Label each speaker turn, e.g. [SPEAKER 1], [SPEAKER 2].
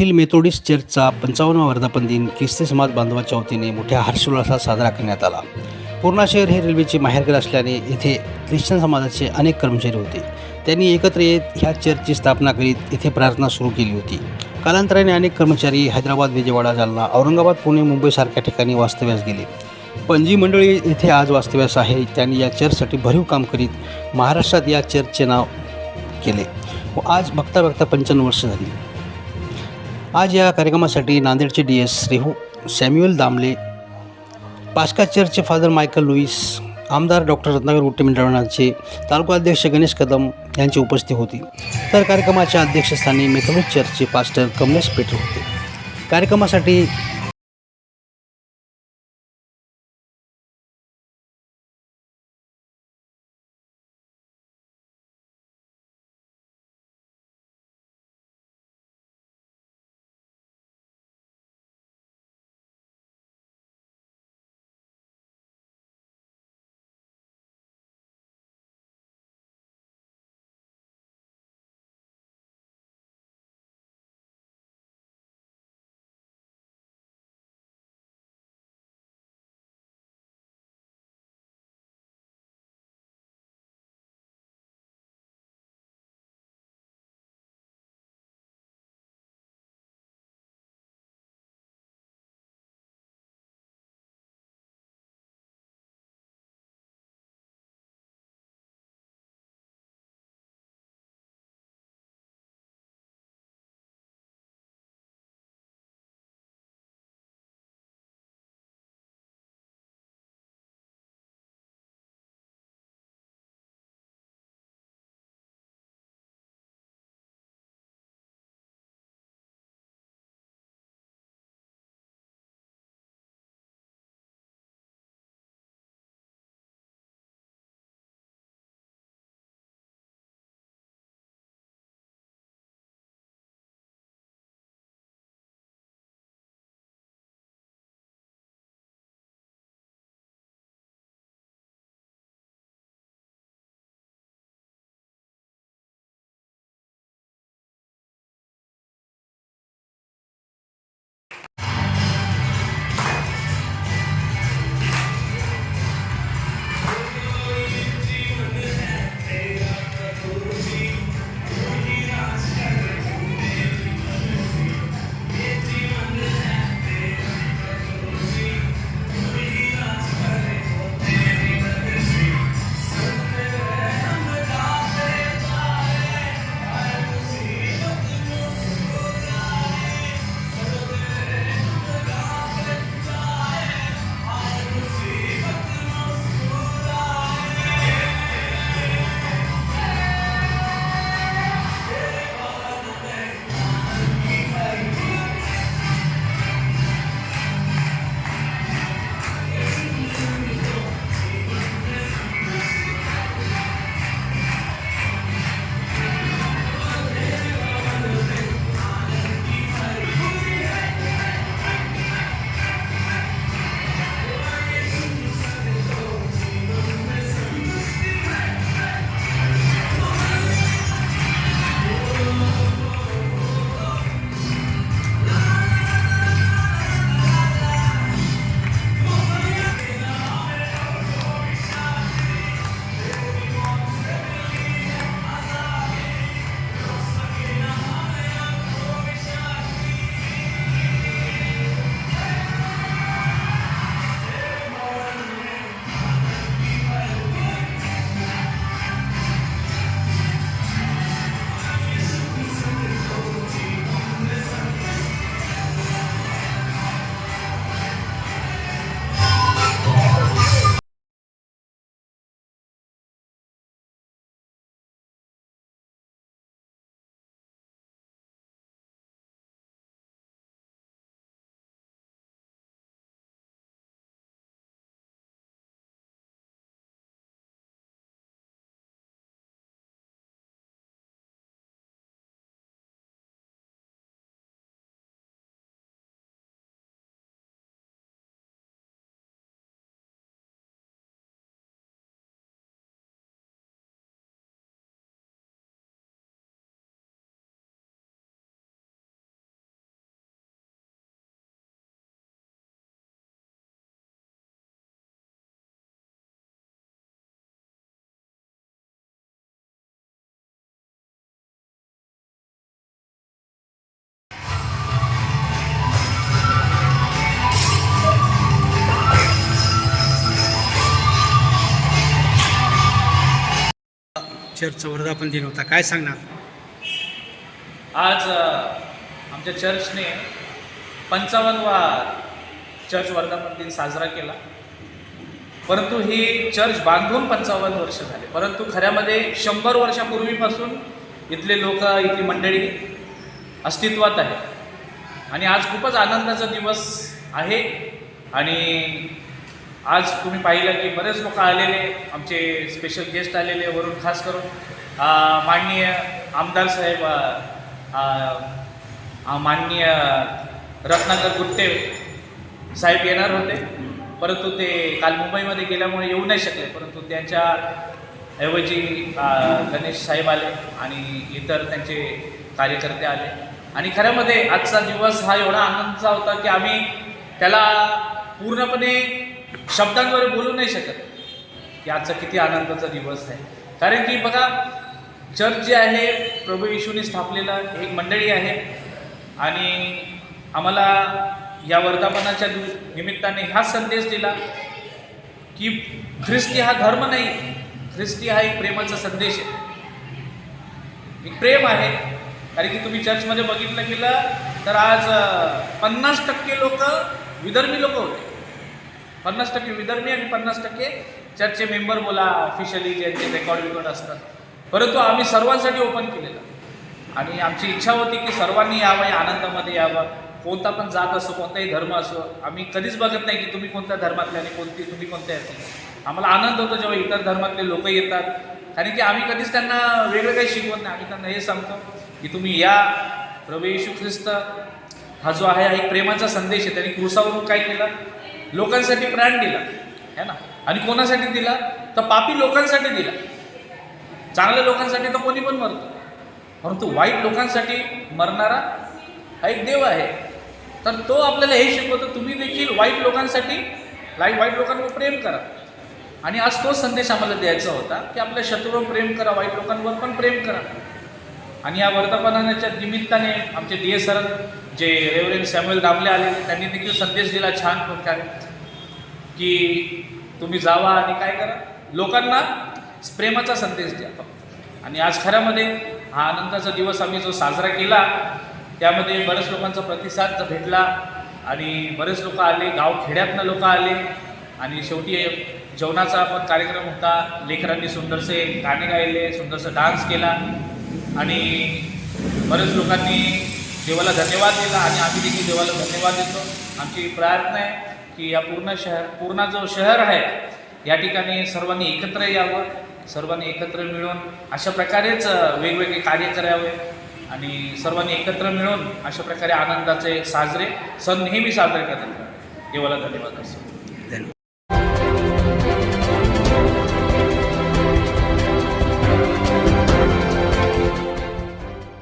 [SPEAKER 1] येथील मेथोडिस्ट चर्चचा पंचावन्नवा वर्धापन दिन ख्रिस्ती समाज बांधवाच्या वतीने मोठ्या हर्षोल्लासात साजरा करण्यात आला. पूर्णा शहर हे रेल्वेचे माहेरघर असल्याने येथे ख्रिश्चन समाजाचे अनेक कर्मचारी होते. त्यांनी एकत्र येत ह्या चर्चची स्थापना करीत येथे प्रार्थना सुरू केली होती. कालांतराने अनेक कर्मचारी हैदराबाद विजयवाडा जालना औरंगाबाद पुणे मुंबईसारख्या ठिकाणी वास्तव्यास गेले. पण जी मंडळी येथे आज वास्तव्यास आहे त्यांनी या चर्चसाठी भरीव काम करीत महाराष्ट्रात या चर्चचे नाव केले. व आज बघता बघता पंच्याण्णव वर्ष झाली. आज या कार्यक्रमासाठी नांदेडचे D S Rehu Samuel Damle पास्का चर्चचे फादर मायकल लुईस आमदार डॉक्टर रत्नाकर गुट्टे मंडळाचे तालुका अध्यक्ष गणेश कदम यांची उपस्थिती होती. तर कार्यक्रमाच्या अध्यक्षस्थानी मेथोडिस्ट चर्चचे पास्टर कमलेश पेटर होते. कार्यक्रमासाठी चर्चचा वर्धापन दिन होता. काय सांगणार?
[SPEAKER 2] आज आमच्या चर्चने पंचावन्नवा चर्च वर्धापन दिन साजरा केला. परंतु ही चर्च बांधून पंचावन्न वर्ष झाले. परंतु खऱ्यामध्ये शंभर वर्षापूर्वीपासून इथले लोक इथली मंडळी अस्तित्वात आहे आणि आज खूपच आनंदाचा दिवस आहे. आणि आज तुम्ही पाहिलं की बरेच लोक आलेले आमचे स्पेशल गेस्ट आलेले वरून खास करून माननीय आमदार साहेब माननीय रत्नाकर गुट्टे साहेब येणार होते. परंतु ते काल मुंबईमध्ये गेल्यामुळे येऊ नाही शकले. परंतु त्यांच्या ऐवजी गणेश साहेब आले आणि इतर त्यांचे कार्यकर्ते आले. आणि खऱ्यामध्ये आजचा दिवस हा एवढा आनंदाचा होता की आम्ही त्याला पूर्णपणे शब्दांद्वारे बोलू नाही शकत. की आजचा किती आनंदाचा दिवस आहे. कारण की बघा चर्च जे आहे प्रभू येशूने स्थापलेलं एक मंडळी आहे. आणि आम्हाला या वर्धापनाच्या दिव निमित्ताने हाच संदेश दिला की ख्रिस्ती हा धर्म नाही ख्रिस्ती हा एक प्रेमाचा संदेश आहे. एक प्रेम आहे. कारण की तुम्ही चर्चमध्ये बघितलं गेलं तर आज पन्नास टक्के लोक विदर्मी लोक होते. पन्नास टक्के विदर्मी आणि पन्नास टक्के चर्चचे मेंबर बोला ऑफिशियली ज्यांचे रेकॉर्ड बिकॉर्ड असतात. परंतु आम्ही सर्वांसाठी ओपन केलेलं. आणि आमची इच्छा होती की सर्वांनी यावं या आनंदामध्ये यावं. कोणता पण जात असो कोणताही धर्म असो आम्ही कधीच बघत नाही की तुम्ही कोणत्या धर्मातले आणि कोणती तुम्ही कोणत्या याचे आम्हाला आनंद होतो जेव्हा इतर धर्मातले लोक येतात. कारण की आम्ही कधीच त्यांना वेगळं काही शिकवत नाही. आम्ही त्यांना हे सांगतो की तुम्ही या प्रभू येशू ख्रिस्त. हा जो आहे हा एक प्रेमाचा संदेश आहे. त्यांनी क्रुसावरून काय केलं? लोकांसाठी प्राण दिला. है ना? आणि कोणासाठी दिला? तर पापी लोकांसाठी दिला. चांगल्या लोकांसाठी तर कोणी पण मरतो. परंतु वाईट लोकांसाठी मरणारा हा एक देव आहे. तर तो आपल्याला हे शिकवतो तुम्ही देखील वाईट लोकांसाठी लाइट वाईट लोकांवर प्रेम करा. आणि आज तो संदेश आम्हाला द्यायचा होता की आपल्या शत्रूवर प्रेम करा वाईट लोकांवर पण प्रेम करा. आणि या वर्धापनाच्या निमित्ताने आमचे डी एस सर जे रेवरेन सॅम्युअल दामले आले त्यांनी देखील संदेश दिला छान प्रकारे की तुम्ही जावा आणि काय करा? लोकांना प्रेमाचा संदेश द्या फक्त. आणि आज खऱ्यामध्ये हा आनंदाचा दिवस आम्ही जो साजरा केला त्यामध्ये बऱ्याच लोकांचा प्रतिसाद भेटला आणि बरेच लोक आले गाव खेड्यातनं लोक आले. आणि शेवटी जेवणाचा पण कार्यक्रम होता. लेकरांनी सुंदरसे गाणे गायले सुंदरसा डान्स केला. आणि बरेच लोकांनी देवाला धन्यवाद दिला आणि आम्ही देखील देवाला धन्यवाद देतो. आमची प्रार्थना आहे की या पूर्ण शहर पूर्ण जो शहर आहे या ठिकाणी सर्वांनी एकत्र यावं सर्वांनी एकत्र मिळून अशा प्रकारेच वेगवेगळे कार्य करावे आणि सर्वांनी एकत्र मिळून अशा प्रकारे आनंदाचे साजरे सण नेहमी साजरे करतात देवाला धन्यवाद असतो.